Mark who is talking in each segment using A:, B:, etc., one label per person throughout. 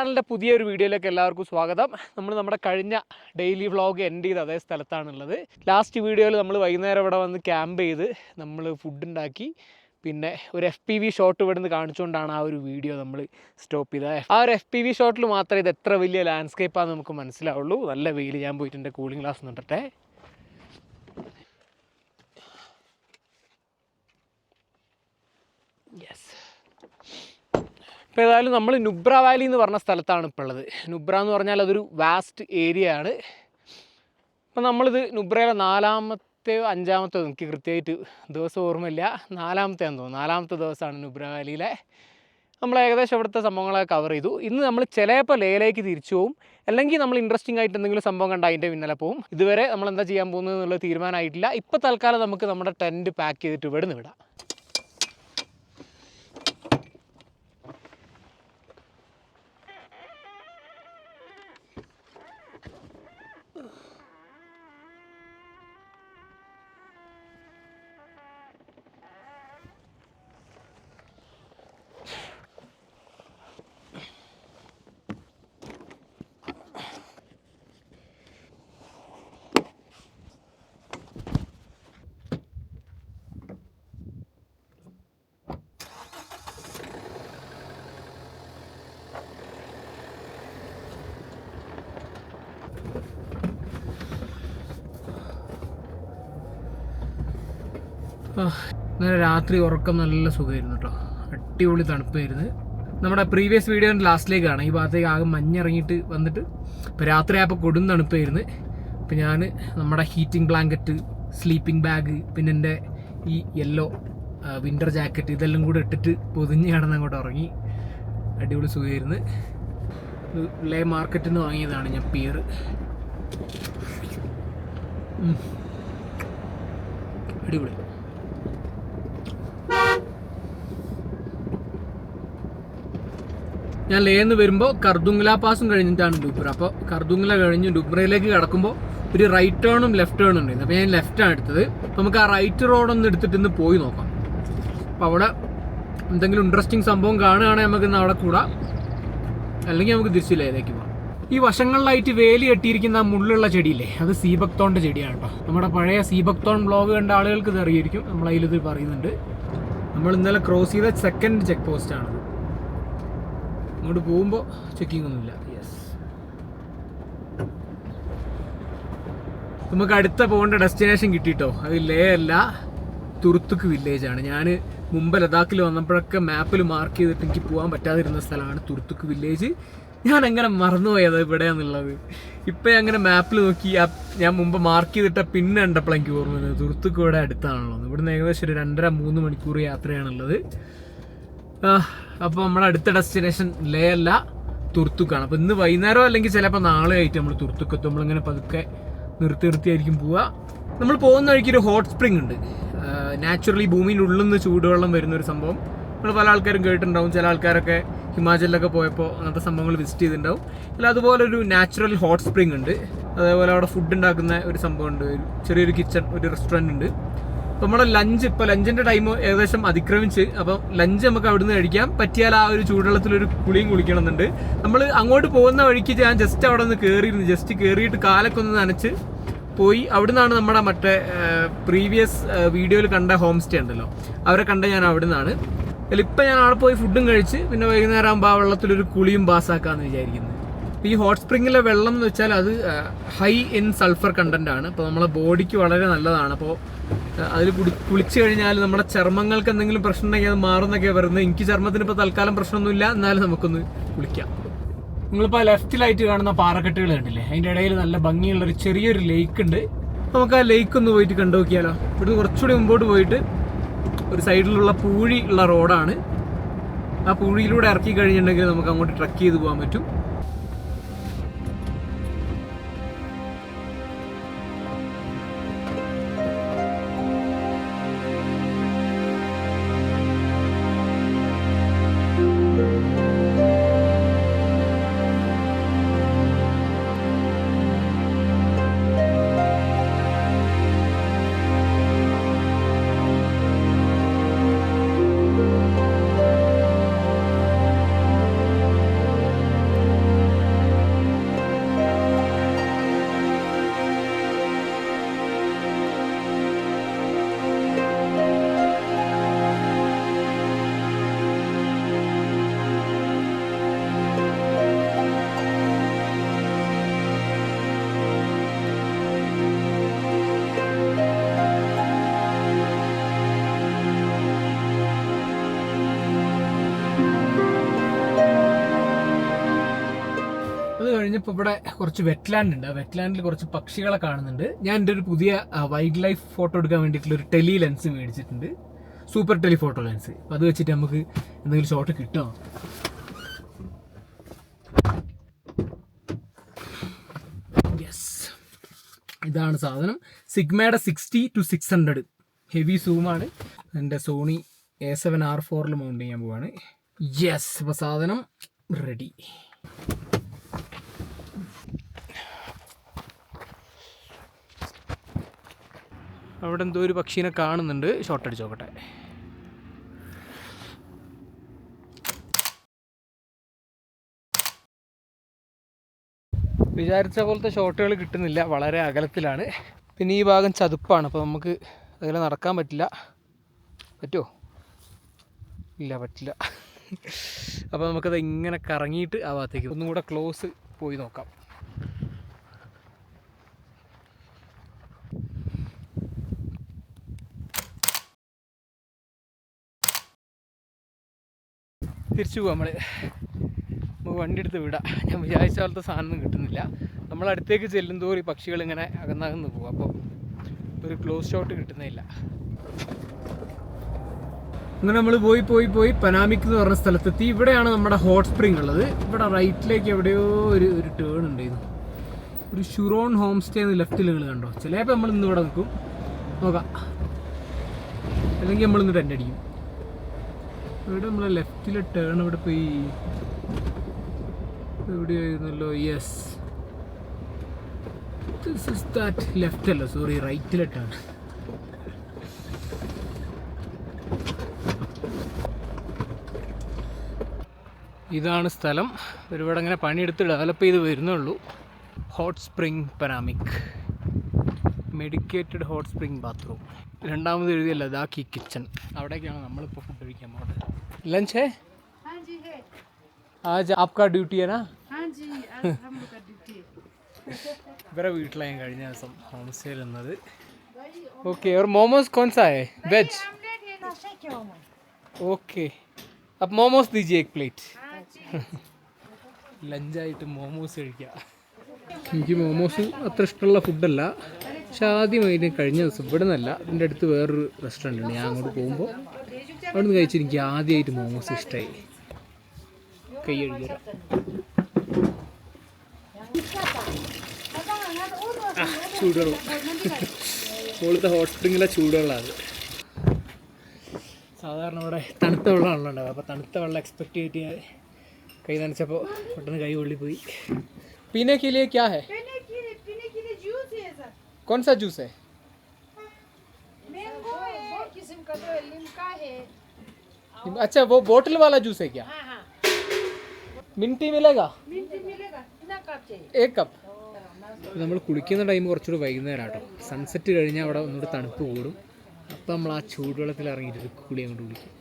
A: ചാനലിന്റെ പുതിയൊരു വീഡിയോയിലേക്ക് എല്ലാവർക്കും സ്വാഗതം. നമ്മൾ നമ്മുടെ കഴിഞ്ഞ ഡെയിലി വ്ളോഗ് എൻഡ് ചെയ്ത് അതേ സ്ഥലത്താണുള്ളത്. ലാസ്റ്റ് വീഡിയോയിൽ നമ്മൾ വൈകുന്നേരം ഇവിടെ വന്ന് ക്യാമ്പ് ചെയ്ത് നമ്മൾ ഫുഡ് ഉണ്ടാക്കി പിന്നെ ഒരു എഫ് പി വി ഷോട്ട് ഇവിടെ നിന്ന് കാണിച്ചുകൊണ്ടാണ് ആ ഒരു വീഡിയോ നമ്മൾ സ്റ്റോപ്പ് ചെയ്തത്. ആ ഒരു എഫ് പി വി ഷോട്ടിൽ മാത്രമേ ഇത് എത്ര വലിയ ലാൻഡ്സ്കേപ്പാണെന്ന് നമുക്ക് മനസ്സിലാവുള്ളൂ. നല്ല വെയിൽ ഞാൻ പോയിട്ടുണ്ട് കൂളിംഗ് ഗ്ലാസ് നിന്നിട്ടെ യെസ് ഇപ്പോൾ ഏതായാലും നമ്മൾ നുബ്ര വാലി എന്ന് പറഞ്ഞ സ്ഥലത്താണ് ഇപ്പോൾ ഉള്ളത്. നുബ്ര എന്ന് പറഞ്ഞാൽ അതൊരു വാസ്റ്റ് ഏരിയ ആണ്. അപ്പം നമ്മളിത് നുബ്രയിലെ നാലാമത്തെയോ അഞ്ചാമത്തെയോ എനിക്ക് കൃത്യമായിട്ട് ദിവസം ഓർമ്മയില്ല. നാലാമത്തെയാന്ന് തോന്നുന്നു. നാലാമത്തെ ദിവസമാണ് നുബ്ര വാലിയിലെ. നമ്മൾ ഏകദേശം ഇവിടുത്തെ സംഭവങ്ങളൊക്കെ കവർ ചെയ്തു. ഇന്ന് നമ്മൾ ചിലപ്പോൾ ലേയിലേക്ക് തിരിച്ചു പോകും അല്ലെങ്കിൽ നമ്മൾ ഇൻട്രസ്റ്റിംഗ് ആയിട്ട് എന്തെങ്കിലും സംഭവം കണ്ട അതിന്റെ പിന്നാലെ പോകും ഇതുവരെ നമ്മൾ എന്താ ചെയ്യാൻ പോകുന്നത് എന്നുള്ള തീരുമാനമായിട്ടില്ല. ഇപ്പോൾ തൽക്കാലം നമുക്ക് നമ്മുടെ ടെന്റ് പാക്ക് ചെയ്തിട്ട് ഇവിടെ നിന്ന് വിടാം. ഇന്നലെ രാത്രി ഉറക്കം നല്ല സുഖമായിരുന്നു കേട്ടോ. അടിപൊളി തണുപ്പായിരുന്നു. നമ്മുടെ പ്രീവിയസ് വീഡിയോന്റെ ലാസ്റ്റിലേക്കാണ് ഈ ഭാഗത്തേക്ക് ആകെ മഞ്ഞിറങ്ങിയിട്ട് വന്നിട്ട് ഇപ്പോൾ രാത്രി ആയപ്പോൾ കൊടും തണുപ്പായിരുന്നു. അപ്പോൾ ഞാൻ നമ്മുടെ ഹീറ്റിംഗ് ബ്ലാങ്കറ്റ് സ്ലീപ്പിംഗ് ബാഗ് പിന്നെ എന്റെ ഈ യെല്ലോ വിന്റർ ജാക്കറ്റ് ഇതെല്ലാം കൂടെ ഇട്ടിട്ട് പൊതിഞ്ഞ് കിടന്ന് അങ്ങോട്ട് ഉറങ്ങി. അടിപൊളി സുഖമായിരുന്നു. ലേ മാർക്കറ്റിൽ നിന്ന് വാങ്ങിയതാണ് ഞാൻ പിയർ അടിപൊളി. ഞാൻ ലേന്ന് വരുമ്പോൾ കർദുംഗ്ല പാസും കഴിഞ്ഞിട്ടാണ് ഡുബ്ര അപ്പോൾ കർദുംഗ്ല കഴിഞ്ഞ് ഡുബ്രയിലേക്ക് കടക്കുമ്പോൾ ഒരു റൈറ്റ് ടേണും ലെഫ്റ്റ് ടേണും ഉണ്ടായിരുന്നു അപ്പോൾ ഞാൻ ആണ് എടുത്തത്. അപ്പോൾ നമുക്ക് ആ റൈറ്റ് റോഡൊന്ന് എടുത്തിട്ട് ഇന്ന് പോയി നോക്കാം. അപ്പോൾ അവിടെ എന്തെങ്കിലും ഇൻട്രസ്റ്റിംഗ് സംഭവം കാണുകയാണെങ്കിൽ നമുക്ക് ഇന്ന് അവിടെ കൂടാം. അല്ലെങ്കിൽ നമുക്ക് തിരിച്ച് ലേയിലേക്ക് പോകാം. ഈ വശങ്ങളിലായിട്ട് വേലി കെട്ടിയിരിക്കുന്ന ആ മുള്ളുള്ള ചെടിയില്ലേ അത് സീബക്തോണിന്റെ ചെടിയാണ് കേട്ടോ. നമ്മുടെ പഴയ സീബക്തോൺ ബ്ലോഗ് കണ്ട ആളുകൾക്ക് ഇത് അറിയായിരിക്കും. നമ്മൾ അതിലിത് പറയുന്നുണ്ട്. നമ്മൾ ഇന്നലെ ക്രോസ് ചെയ്ത സെക്കൻഡ് ചെക്ക് പോസ്റ്റ് ആണ്. അങ്ങോട്ട് പോകുമ്പോൾ ചെക്കിംഗ് ഒന്നുമില്ല. യെസ് നമുക്ക് അടുത്ത പോകേണ്ട ഡെസ്റ്റിനേഷൻ കിട്ടിയിട്ടോ അത് ലേ അല്ല തുരുത്തുക്ക് വില്ലേജ് ആണ്. ഞാൻ മുമ്പ് ലഡാക്കിൽ വന്നപ്പോഴൊക്കെ മാപ്പിൽ മാർക്ക് ചെയ്തിട്ട് എനിക്ക് പോകാൻ പറ്റാതിരുന്ന സ്ഥലമാണ് തുരുത്തുക്ക് വില്ലേജ് ഞാൻ അങ്ങനെ മറന്നുപോയത് ഇവിടെയാന്നുള്ളത് ഇപ്പം അങ്ങനെ മാപ്പിൽ നോക്കി ഞാൻ മുമ്പ് മാർക്ക് ചെയ്തിട്ട പിന്നെ കണ്ടപ്പോൾ എനിക്ക് ഓർമ്മ തുർത്തുക്ക് ഇവിടെ അടുത്താണല്ലോ. ഇവിടുന്ന് ഏകദേശം ഒരു രണ്ടര മൂന്ന് മണിക്കൂർ യാത്രയാണുള്ളത്. അപ്പോൾ നമ്മുടെ അടുത്ത ഡെസ്റ്റിനേഷൻ ലേ അല്ല തുർത്തുക്കാണ്. അപ്പോൾ ഇന്ന് വൈകുന്നേരം അല്ലെങ്കിൽ ചിലപ്പോൾ നാളെ ആയിട്ട് നമ്മൾ തുർത്തുക്കത്ത്. നമ്മളിങ്ങനെ പതുക്കെ നിർത്തി നിർത്തിയായിരിക്കും പോവുക. നമ്മൾ പോകുന്ന വഴിക്ക് ഒരു ഹോട്ട് സ്പ്രിംഗ് ഉണ്ട്. നാച്ചുറലി ഭൂമിന്റെ ഉള്ളിൽ നിന്ന് ചൂടുവെള്ളം വരുന്ന ഒരു സംഭവം. നമ്മൾ പല ആൾക്കാരും കേട്ടിട്ടുണ്ടാവും. ചില ആൾക്കാരൊക്കെ ഹിമാചലിലൊക്കെ പോയപ്പോൾ അങ്ങനത്തെ സംഭവങ്ങൾ വിസിറ്റ് ചെയ്തിട്ടുണ്ടാവും. അല്ല അതുപോലെ ഒരു നാച്ചുറൽ ഹോട്ട് സ്പ്രിംഗ് ഉണ്ട്. അതേപോലെ അവിടെ ഫുഡ് ഉണ്ടാക്കുന്ന ഒരു സംഭവം ഉണ്ട്. ചെറിയൊരു കിച്ചൺ ഒരു റെസ്റ്റോറന്റ് ഉണ്ട്. നമ്മുടെ ലഞ്ച് ഇപ്പോൾ ലഞ്ചിന്റെ ടൈം ഏകദേശം അതിക്രമിച്ച്. അപ്പം ലഞ്ച് നമുക്ക് അവിടുന്ന് കഴിക്കാം. പറ്റിയാൽ ആ ഒരു ചൂടുവെള്ളത്തിൽ ഒരു കുളിയും കുളിക്കണമെന്നുണ്ട്. നമ്മൾ അങ്ങോട്ട് പോകുന്ന വഴിക്ക് ഞാൻ ജസ്റ്റ് അവിടെ നിന്ന് കയറിയിരുന്നു ജസ്റ്റ് കയറിയിട്ട് കാലൊക്കെ ഒന്ന് നനച്ച് പോയി. അവിടുന്നാണ് നമ്മുടെ മറ്റേ പ്രീവിയസ് വീഡിയോയിൽ കണ്ട ഹോം സ്റ്റേ ഉണ്ടല്ലോ. അവരെ കണ്ട ഞാൻ അവിടുന്നാണ്. ഇപ്പം ഞാൻ അവിടെ പോയി ഫുഡും കഴിച്ച് പിന്നെ വൈകുന്നേരം ആകുമ്പോൾ ആ വെള്ളത്തിലൊരു കുളിയും പാസ്സാക്കാമെന്ന് ഈ ഹോട്ട് സ്പ്രിങ്ങിലെ വെള്ളം എന്ന് വെച്ചാൽ അത് ഹൈ ഇൻ സൾഫർ കണ്ടന്റ് ആണ്. അപ്പോൾ നമ്മളെ ബോഡിക്ക് വളരെ നല്ലതാണ്. അപ്പോൾ അതിൽ കുടി കുളിച്ചു കഴിഞ്ഞാൽ നമ്മുടെ ചർമ്മങ്ങൾക്ക് എന്തെങ്കിലും പ്രശ്നം ഉണ്ടെങ്കിൽ അത് മാറുന്നൊക്കെ വരുന്നത് എനിക്ക് ചർമ്മത്തിന് ഇപ്പോൾ തൽക്കാലം പ്രശ്നമൊന്നുമില്ല. എന്നാലും നമുക്കൊന്ന് കുളിക്കാം. നിങ്ങളിപ്പോൾ ലെഫ്റ്റിലായിട്ട് കാണുന്ന പാറക്കെട്ടുകൾ കണ്ടില്ലേ? അതിന്റെ ഇടയിൽ നല്ല ഭംഗിയുള്ള ഒരു ചെറിയൊരു ലേക്ക് ഉണ്ട്. നമുക്ക് ആ ലേക്ക് ഒന്ന് പോയിട്ട് കണ്ടു നോക്കിയാലോ ഇവിടുന്ന് കുറച്ചുകൂടി മുമ്പോട്ട് പോയിട്ട് ഒരു സൈഡിലുള്ള പൂഴി ഉള്ള റോഡാണ് ആ പൂഴിയിലൂടെ ഇറക്കി കഴിഞ്ഞിട്ടുണ്ടെങ്കിൽ നമുക്ക് അങ്ങോട്ട് ട്രക്ക് ചെയ്ത് പോകാൻ പറ്റും. ഞാനിപ്പോൾ ഇവിടെ കുറച്ച് വെറ്റ്ലാൻഡ് ഉണ്ട്. ആ വെറ്റ്ലാൻഡിൽ കുറച്ച് പക്ഷികളെ കാണുന്നുണ്ട്. ഞാൻ എന്റെ ഒരു പുതിയ വൈൽഡ് ലൈഫ് ഫോട്ടോ എടുക്കാൻ വേണ്ടിയിട്ടുള്ള ഒരു ടെലി ലെൻസ് മേടിച്ചിട്ടുണ്ട്. സൂപ്പർ ടെലി ഫോട്ടോ ലെൻസ് അപ്പോൾ അത് വെച്ചിട്ട് നമുക്ക് എന്തെങ്കിലും ഷോട്ട് കിട്ടുമോ യെസ് ഇതാണ് സാധനം. സിഗ്മയുടെ sixty two six hundred heavy സൂമാണ് എന്റെ സോണി എ സെവൻ ആർ ഫോറിൽ മൗണ്ട് ചെയ്യാൻ പോവാണ്. യെസ് അപ്പോൾ സാധനം റെഡി അവിടെ എന്തോ ഒരു പക്ഷീനെ കാണുന്നുണ്ട്. ഷോട്ട് അടിച്ച് നോക്കട്ടെ. വിചാരിച്ച പോലത്തെ ഷോട്ടുകൾ കിട്ടുന്നില്ല. വളരെ അകലത്തിലാണ്. പിന്നെ ഈ ഭാഗം ചതുപ്പാണ്. അപ്പോൾ നമുക്ക് അതിൽ നടക്കാൻ പറ്റില്ല. പറ്റുമോ ഇല്ല പറ്റില്ല. അപ്പോൾ നമുക്കത് ഇങ്ങനെ കറങ്ങിയിട്ട് ആ ഭാഗത്തേക്ക് ഒന്നും കൂടെ ക്ലോസ് പോയി നോക്കാം. തിരിച്ചു പോവാം നമ്മൾ നമുക്ക് വണ്ടി എടുത്ത് വിടാം. ഞാൻ വിചാരിച്ച പോലത്തെ സാധനം കിട്ടുന്നില്ല. നമ്മൾ അടുത്തേക്ക് ചെല്ലും തോറി ഈ പക്ഷികൾ ഇങ്ങനെ അകന്നകന്ന് പോകും അപ്പോൾ ഒരു ക്ലോസ് ഷോട്ട് കിട്ടുന്നില്ല അങ്ങനെ നമ്മൾ പോയി പോയി പോയി പനാമിക് എന്ന് പറഞ്ഞ സ്ഥലത്തെത്തി. ഇവിടെയാണ് നമ്മുടെ ഹോട്ട് സ്പ്രിംഗ് ഉള്ളത്. ഇവിടെ റൈറ്റിലേക്ക് എവിടെയോ ഒരു ഒരു ടേൺ ഉണ്ടായിരുന്നു ഒരു ഷുറോൺ ഹോം സ്റ്റേ എന്ന് ലെഫ്റ്റിൽ നിങ്ങൾ കണ്ടോ? ചിലപ്പോൾ നമ്മൾ ഇന്ന് ഇവിടെ നിൽക്കും. നോക്കാം. അല്ലെങ്കിൽ നമ്മൾ ഇന്ന് ടെന്റ് അടിക്കും. ഇവിടെ നമ്മളെ ലെഫ്റ്റിലെ ടേൺ ഇവിടെ പോയി എവിടെയായിരുന്നല്ലോ yes this is that left അല്ല സോറി റൈറ്റിലെ ടേൺ ഇതാണ് സ്ഥലം. ഒരുപാട് അങ്ങനെ പണിയെടുത്ത് ഡെവലപ്പ് ചെയ്ത് വരുന്നുള്ളൂ. Hot spring Panamik medicated hot spring bathroom രണ്ടാമത് എഴുതിയല്ല ദാക്കി കിച്ചൺ. അവിടേക്കാണ് നമ്മളിപ്പോൾ ഫുഡ് കഴിക്കാൻ പോകുന്നത്
B: ലഞ്ച്? ഹേ ആജ് ആപ്കാ ഡ്യൂട്ടി ആണ്.
A: ഇവരെ വീട്ടിലായി കഴിഞ്ഞ ദിവസം ഹോം സ്റ്റേ എന്നത് ഓക്കെ और
B: മോമോസ് കോൺസായേ വെജ്
A: ഓക്കെ അപ്പം മോമോസ് ദീജിയെ
B: എക് പ്ലേറ്റ്.
A: ലഞ്ചായിട്ട് മോമോസ് കഴിക്കുക എനിക്ക് മോമോസ് അത്ര ഇഷ്ടമുള്ള ഫുഡല്ല പക്ഷെ ആദ്യമായിട്ട് കഴിഞ്ഞ ദിവസം ഇവിടെ നിന്നല്ല എന്റെ അടുത്ത് വേറൊരു റെസ്റ്റോറന്റ് ഉണ്ട്. ഞാൻ അങ്ങോട്ട് പോകുമ്പോൾ അവിടെ നിന്ന് കഴിച്ച് എനിക്ക് ആദ്യമായിട്ട് മോമോസ് ഇഷ്ടമായി കൈ എഴുതിരാം ചൂടുവെള്ളം. മുകളിലത്തെ ഹോട്ട് സ്പ്രിങ്ങിലെ ചൂടുവെള്ളമാണ് സാധാരണ ഇവിടെ തണുത്ത വെള്ളമാണല്ലോ ഉണ്ടാവുക അപ്പോൾ തണുത്ത വെള്ളം എക്സ്പെക്ട് ചെയ്തിട്ട് കൈ നനച്ചപ്പോൾ പെട്ടെന്ന് കൈ
B: പൊള്ളിപ്പോയി. പിന്നെ കിലിയ ഹേ?
A: कौन सा जूस है
B: मैंगो है दो किस्म का तो है लिमका है
A: अच्छा वो बोतल वाला जूस है क्या
B: हाँ हाँ
A: मिंटी मिलेगा
B: मिंट मिलेगा कितना कप चाहिए
A: ഏക് കപ്പ് നമ്മൾ കുളിക്കുന്ന ടൈം കുറച്ചുകൂടി വൈകുന്നേരം കേട്ടോ സൺസെറ്റ് കഴിഞ്ഞാൽ അവിടെ ഒന്നുകൂടി തണുപ്പ് കൂടും അപ്പം നമ്മൾ ആ ചൂടുവെള്ളത്തിൽ ഇറങ്ങിയിട്ട് ഒരു കുളി അങ്ങോട്ട് കുളിക്കും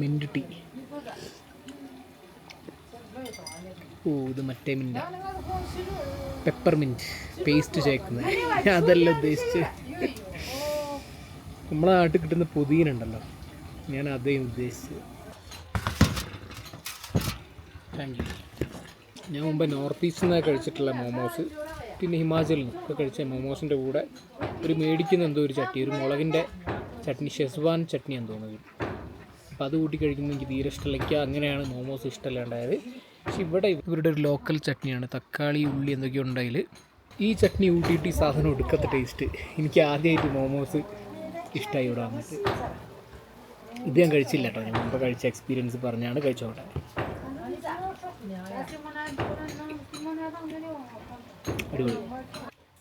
A: മിൻറ്റ് ടീ ഓ ഇത് മറ്റേ മിന്റ് പെപ്പർ മിന്റ് പേസ്റ്റ് ചേക്കുന്നത് ഞാൻ അതല്ല ഉദ്ദേശിച്ച് നമ്മളെ നാട്ടിൽ കിട്ടുന്ന പുതിന ഉണ്ടല്ലോ ഞാൻ അതേ ഉദ്ദേശിച്ചത്. താങ്ക് യു ഞാൻ മുമ്പ് നോർത്ത് ഈസ്റ്റിൽ നിന്നാണ് കഴിച്ചിട്ടുള്ള മോമോസ് പിന്നെ ഹിമാചലിൽ നിന്ന്. ഒക്കെ കഴിച്ച മോമോസിന്റെ കൂടെ ഒരു മേടിക്കുന്ന എന്തോ ഒരു ചട്ടി. ഒരു മുളകിന്റെ ചട്നി ഷെസ്വാൻ ചട്നി എന്ന് തോന്നുന്നത് അപ്പോൾ അത് കൂട്ടി കഴിക്കുന്നത് എനിക്ക് തീരെ ഇഷ്ടമില്ല അങ്ങനെയാണ് മോമോസ് ഇഷ്ടമല്ലാണ്ടായത് പക്ഷെ ഇവിടെ ഇവരുടെ ഒരു ലോക്കൽ ചട്നിയാണ്. തക്കാളി ഉള്ളി എന്തൊക്കെയോ ഉണ്ടായിൽ ഈ ചട്നി കൂട്ടിയിട്ട് ഈ സാധനം എടുക്കാത്ത ടേസ്റ്റ് എനിക്ക് ആദ്യമായിട്ട് മോമോസ് ഇഷ്ടമായി ഇവിടെ വന്നിട്ട്. ഇത് ഞാൻ കഴിച്ചില്ല കേട്ടോ. ഞാൻ മുമ്പ് കഴിച്ച എക്സ്പീരിയൻസ് പറഞ്ഞാണ് കഴിച്ചോട്ടെ.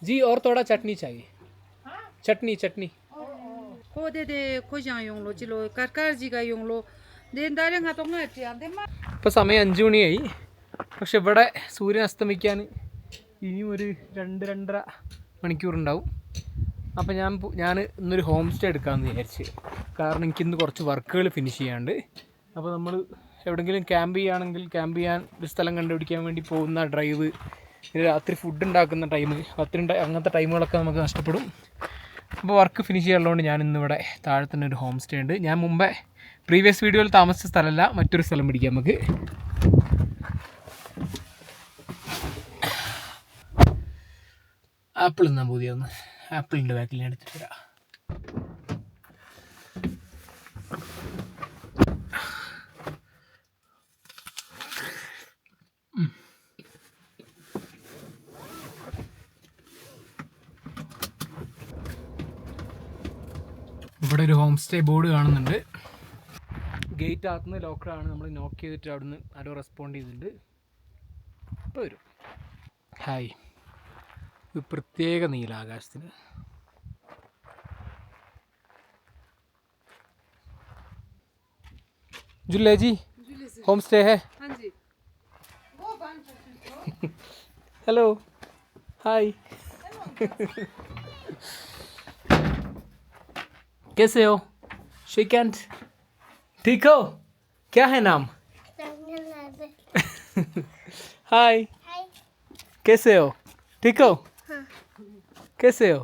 A: ജി ഓർത്തോടാ ചട്നി ചായ. Chutney chutney. ko de
B: de ko jang yong lo chi lo kar kar ji ga yong lo. Den dare nga tong ngat yang de ma
A: ഇപ്പൊ സമയം അഞ്ചു മണിയായി. പക്ഷെ ഇവിടെ സൂര്യൻ അസ്തമിക്കാൻ ഇനിയും ഒരു രണ്ട് രണ്ടര മണിക്കൂറുണ്ടാവും. അപ്പോൾ ഞാൻ ഞാൻ ഇന്നൊരു ഹോം സ്റ്റേ എടുക്കാമെന്ന് വിചാരിച്ച്. കാരണം എനിക്കിന്ന് കുറച്ച് വർക്കുകൾ ഫിനിഷ് ചെയ്യാണ്ട് അപ്പോൾ നമ്മൾ എവിടെയെങ്കിലും ക്യാമ്പ് ചെയ്യുകയാണെങ്കിൽ ക്യാമ്പ് ചെയ്യാൻ ഒരു സ്ഥലം കണ്ടുപിടിക്കാൻ വേണ്ടി പോകുന്ന ഡ്രൈവ് രാത്രി ഫുഡ് ഉണ്ടാക്കുന്ന ടൈം രാത്രി അങ്ങനത്തെ ടൈമുകളൊക്കെ നമുക്ക് നഷ്ടപ്പെടും. അപ്പോൾ വർക്ക് ഫിനിഷ് ചെയ്യാറുള്ളതുകൊണ്ട് ഞാൻ ഇന്നിവിടെ താഴെ തന്നെ ഒരു ഹോം സ്റ്റേ ഉണ്ട്. ഞാൻ മുമ്പേ പ്രീവിയസ് വീഡിയോയിൽ താമസിച്ച സ്ഥലമല്ല മറ്റൊരു സ്ഥലം പിടിക്കാം നമുക്ക്. ആപ്പിൾ എന്നാൽ പുതിയ ഒന്ന് ആപ്പിളിന്റെ ബാക്കിൽ ഞാൻ എടുത്തിട്ട് വരാം. ഇവിടെ ഒരു ഹോം സ്റ്റേ ബോർഡ് കാണുന്നുണ്ട് ഗേറ്റ് അകത്തുനിന്ന് ലോക്കറാണ് നമ്മൾ നോക്ക് ചെയ്തിട്ട് അവിടുന്ന് ആരോ റെസ്പോണ്ട് ചെയ്തിട്ടുണ്ട് ഇപ്പോൾ വരും ഹായ് ഒരു പ്രത്യേക നീലാകാശത്തിന് जुल्ले जी होम स्टे है
B: हाँ जी वो बंद
A: हेलो हाय कैसे हो श्रीकांत ठीक हो क्या है नाम हाय कैसे हो ठीक हो कैसे हो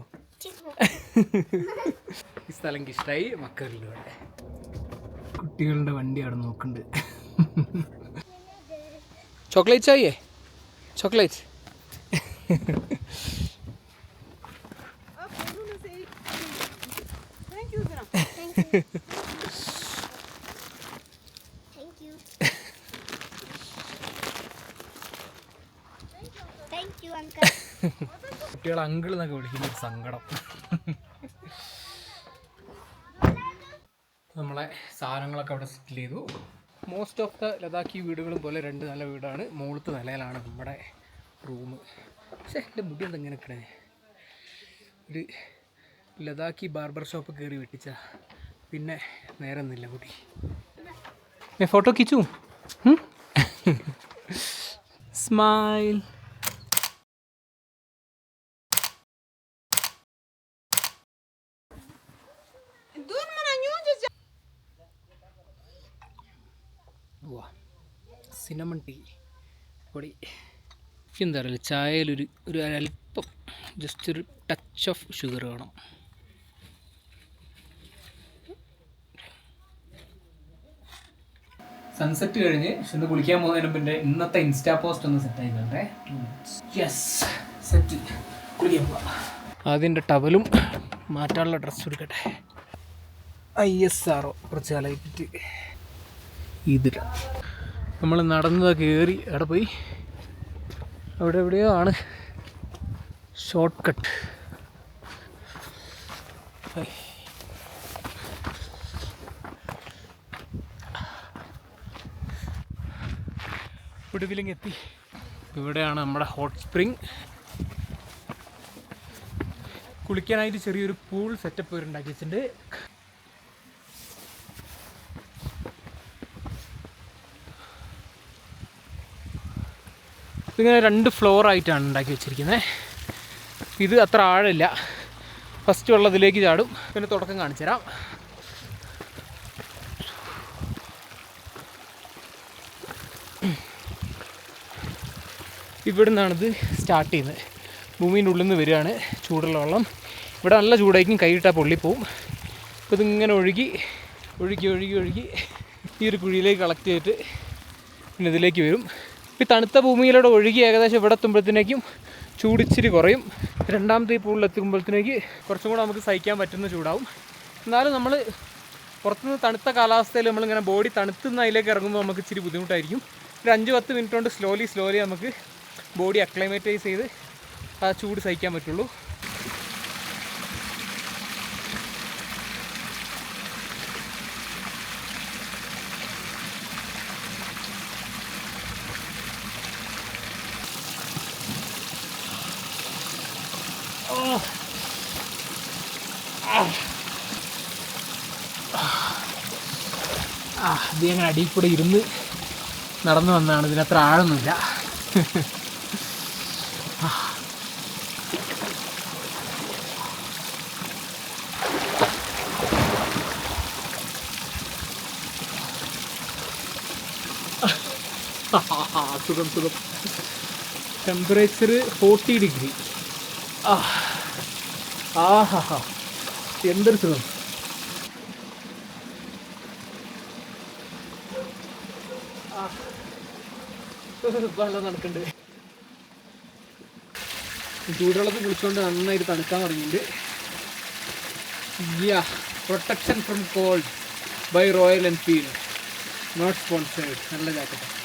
A: ഈ സ്ഥലം എനിക്ക് ഇഷ്ടമായി മക്കളുടെ ഇവിടെ കുട്ടികളുടെ വണ്ടി അവിടെ നോക്കുന്നുണ്ട് ചോക്ലേറ്റ് ചായേ ചോക്ലേറ്റ് കുട്ടികൾ അങ്കിൾ എന്നൊക്കെ വിളിക്കുന്ന സങ്കടം. നമ്മളെ സാധനങ്ങളൊക്കെ അവിടെ സെറ്റിൽ ചെയ്തു. മോസ്റ്റ് ഓഫ് ദ ലഡാക്കി വീടുകളും പോലെ രണ്ട് നല്ല വീടാണ്. മുകളത്തെ നിലയിലാണ് നമ്മുടെ റൂം പക്ഷേ എന്റെ മുടി എന്താ ഇങ്ങനെ കിടേ ഒരു ലഡാക്കി ബാർബർ ഷോപ്പ് കയറി വെട്ടിച്ച. പിന്നെ നേരം നില്ല
B: കുട്ടി. Photo Kichu.
A: Smile cinnamon tea പൊടി. എന്താ പറയുക ചായയിലൊരു ഒരു അല്പം ജസ്റ്റ് ഒരു ടച്ച് ഓഫ് ഷുഗർ വേണം. സൺസെറ്റ് കഴിഞ്ഞ് ഇന്ന് കുളിക്കാൻ പോകുന്നതിന് മുമ്പ് ഇന്നത്തെ ഇൻസ്റ്റാ പോസ്റ്റ് ഒന്ന് സെറ്റ് ആയിക്കോട്ടെ യെസ് സെറ്റ് കുളിക്കാൻ പോവാം. അതിന്റെ ടവലും മാറ്റാനുള്ള ഡ്രസ്സ് എടുക്കട്ടെ ഐ എസ് ആറോ കുറച്ച് കാലമായിട്ട് ഇതിൽ നമ്മൾ നടന്നത് കയറി അവിടെ പോയി. അവിടെ എവിടെയോ ആണ്. ഷോർട്ട് കട്ട് ഒടുവിലിങ് എത്തി ഇവിടെയാണ് നമ്മുടെ ഹോട്ട് സ്പ്രിങ് കുളിക്കാനായിട്ട് ചെറിയൊരു പൂൾ സെറ്റപ്പ് വെച്ചിട്ടുണ്ട്. ഇതിങ്ങനെ രണ്ട് ഫ്ലോർ ആയിട്ടാണ് ഉണ്ടാക്കി വെച്ചിരിക്കുന്നത് ഇത് അത്ര ആഴമില്ല. ഫസ്റ്റ് വെള്ളത്തിലേക്ക് ചാടും. പിന്നെ തുടക്കം കാണിച്ചു തരാം ഇവിടെ നിന്നാണിത് സ്റ്റാർട്ട് ചെയ്യുന്നത്. ഭൂമിന്റെ ഉള്ളിൽ നിന്ന് വരികയാണ് ചൂടുള്ള വെള്ളം. ഇവിടെ നല്ല ചൂടായിരിക്കും കൈയിട്ടാൽ പൊള്ളിപ്പോവും അപ്പോൾ ഇതിങ്ങനെ ഒഴുകി ഒഴുകി ഒഴുകി ഒഴുകി ഈ ഒരു കുഴിയിലേക്ക് കളക്ട് ചെയ്തിട്ട് പിന്നെ ഇതിലേക്ക് വരും. ഈ തണുത്ത ഭൂമിയിലൂടെ ഒഴുകി ഏകദേശം ഇവിടെ എത്തുമ്പോഴത്തേക്കും ചൂടിച്ചിരി കുറയും. രണ്ടാമത്തെ ഈ പൂളിൽ എത്തുമ്പോഴത്തേക്ക് കുറച്ചും കൂടെ നമുക്ക് സഹിക്കാൻ പറ്റുന്ന ചൂടാവും. എന്നാലും നമ്മൾ പുറത്തുനിന്ന് തണുത്ത കാലാവസ്ഥയിൽ നമ്മളിങ്ങനെ ബോഡി തണുത്തുനിന്ന് അതിലേക്ക് ഇറങ്ങുമ്പോൾ നമുക്ക് ഇച്ചിരി ബുദ്ധിമുട്ടായിരിക്കും. ഒരു അഞ്ച് പത്ത് മിനിറ്റ് കൊണ്ട് സ്ലോലി സ്ലോലി നമുക്ക് ബോഡി അക്ലൈമറ്റൈസ് ചെയ്ത് ആ ചൂട് സഹിക്കാൻ പറ്റുള്ളൂ ആ അടിയിൽ കൂടെ ഇരുന്ന് നടന്നു വന്നതാണ് ഇതിനത്ര ആഴൊന്നുമില്ല സുഖം സുഖം. ടെമ്പറേച്ചർ ഫോർട്ടി ഡിഗ്രി ആ ആഹാ എന്തൊരു സുഖം. വെള്ളം നടക്കുന്നുണ്ട് ചൂടുവെള്ളത്തിൽ കുളിച്ചുകൊണ്ട് നന്നായിട്ട് തണുക്കാൻ തുടങ്ങിയിട്ടുണ്ട്. Yeah protection from cold by Royal Enfield not sponsored നല്ല ജാക്കറ്റ്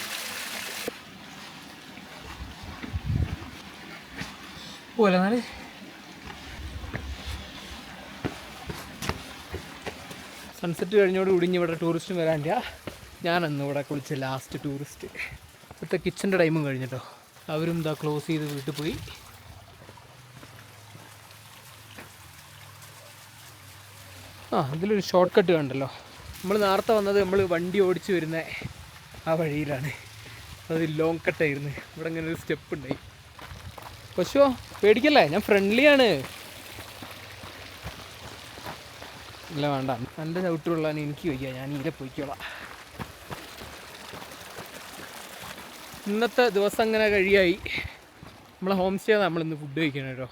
A: പോലെ né? സൺസെറ്റ് കഴിഞ്ഞോടുകൂടി ഇനി ഇവിടെ ടൂറിസ്റ്റും വരാനില്ല. ഞാനന്ന് ഇവിടെ കുളിച്ച ലാസ്റ്റ് ടൂറിസ്റ്റ് ഇപ്പോഴത്തെ കിച്ചന്റെ ടൈമും കഴിഞ്ഞിട്ടോ. അവരും ഇതാ ക്ലോസ് ചെയ്ത് വീട്ടിൽ പോയി. ആ ഇതിലൊരു ഷോർട്ട് കട്ട് കണ്ടല്ലോ. നമ്മൾ നേരത്തെ വന്നത് നമ്മൾ വണ്ടി ഓടിച്ച് വരുന്ന ആ വഴിയിലാണ്. അത് ലോങ് കട്ടായിരുന്നു ഇവിടെ ഇങ്ങനെ ഒരു സ്റ്റെപ്പ് ഉണ്ടായി. പശുവോ പേടിക്കല്ലേ? ഞാൻ ഫ്രണ്ട്ലിയാണ് ഇല്ല വേണ്ട. എന്റെ ചവിട്ടുള്ളതാണ് എനിക്ക് വയ്യ. ഞാൻ ഈരെ പോയിക്കോളാം. ഇന്നത്തെ ദിവസം അങ്ങനെ കഴിയായി. നമ്മളെ ഹോം സ്റ്റേ നമ്മളിന്ന് ഫുഡ് കഴിക്കണം കേട്ടോ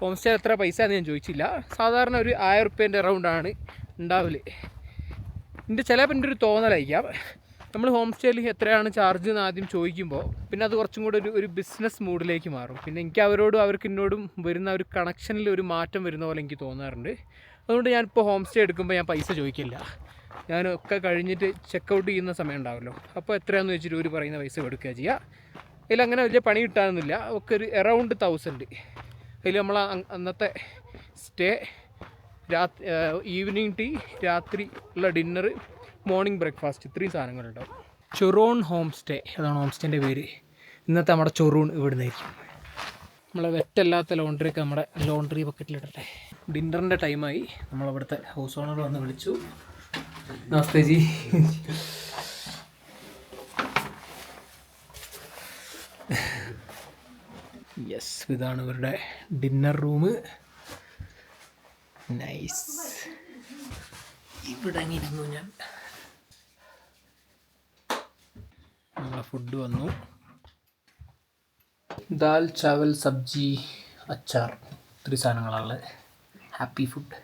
A: ഹോം സ്റ്റേ എത്ര പൈസ എന്ന് ഞാൻ ചോദിച്ചില്ല. സാധാരണ ഒരു ആയിരം റുപ്യേന്റെ അറൗണ്ടാണ് ഉണ്ടാവൽ. എന്റെ ചിലപ്പോൾ എന്റെ ഒരു തോന്നലായിരിക്കാം. നമ്മൾ ഹോം സ്റ്റേയിൽ എത്രയാണ് ചാർജ് എന്ന് ആദ്യം ചോദിക്കുമ്പോൾ പിന്നെ അത് കുറച്ചും കൂടെ ഒരു ഒരു ബിസിനസ് മൂഡിലേക്ക് മാറും. പിന്നെ എനിക്ക് അവരോടും അവർക്ക് എന്നോടും വരുന്ന ഒരു കണക്ഷനിൽ ഒരു മാറ്റം വരുന്ന പോലെ എനിക്ക് തോന്നാറുണ്ട്. അതുകൊണ്ട് ഞാനിപ്പോൾ ഹോം സ്റ്റേ എടുക്കുമ്പോൾ ഞാൻ പൈസ ചോദിക്കില്ല. ഞാനൊക്കെ കഴിഞ്ഞിട്ട് ചെക്കൗട്ട് ചെയ്യുന്ന സമയം ഉണ്ടാവുമല്ലോ അപ്പോൾ എത്രയാണെന്ന് വെച്ചിട്ട് ഒരു പറയുന്ന പൈസ കൊടുക്കുക ചെയ്യുക അതിൽ അങ്ങനെ വലിയ പണി കിട്ടാനൊന്നുമില്ല. ഒക്കെ ഒരു എറൗണ്ട് തൗസൻഡ് അതിൽ നമ്മൾ അന്നത്തെ സ്റ്റേ രാത്രി ഈവനിങ് ടീ രാത്രി ഉള്ള ഡിന്നർ മോർണിംഗ് ബ്രേക്ക്ഫാസ്റ്റ് ഇത്രയും സാധനങ്ങളുണ്ടാവും ചൊറോൺ ഹോം സ്റ്റേ അതാണ് ഹോം സ്റ്റേന്റെ പേര്? ഇന്നത്തെ നമ്മുടെ ചൊറൂൺ ഇവിടെ നിന്നായിരിക്കും നമ്മളെ വെറ്റല്ലാത്ത ലോണ്ടറി ഒക്കെ നമ്മുടെ ലോണ്ടറി ബക്കറ്റിലിടട്ടെ. ഡിന്നറിന്റെ ടൈമായി നമ്മളവിടുത്തെ ഹൗസ് ഓണർ വന്ന് വിളിച്ചു. നമസ്തേ ജി. യെസ് ഇതാണ് ഇവരുടെ ഡിന്നർ റൂം നൈസ് ഇവിടെ ഇരുന്നു ഞാൻ. നമ്മളെ ഫുഡ് വന്നു. ദാൽ ചാവൽ സബ്ജി അച്ചാർ ഒത്തിരി സാധനങ്ങളാണ് ഹാപ്പി ഫുഡ്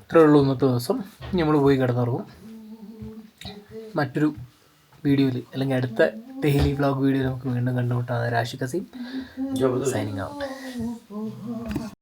A: ഇത്രേ ഉള്ളൂ ഇന്നത്തെ ദിവസം. നമ്മൾ പോയി കിടന്നുറങ്ങും. മറ്റൊരു വീഡിയോയിൽ അല്ലെങ്കിൽ അടുത്ത ഡെയിലി വ്ളോഗ് വീഡിയോ നമുക്ക് വീണ്ടും കണ്ടുമുട്ടാതെ രാശി കസീം. Signing out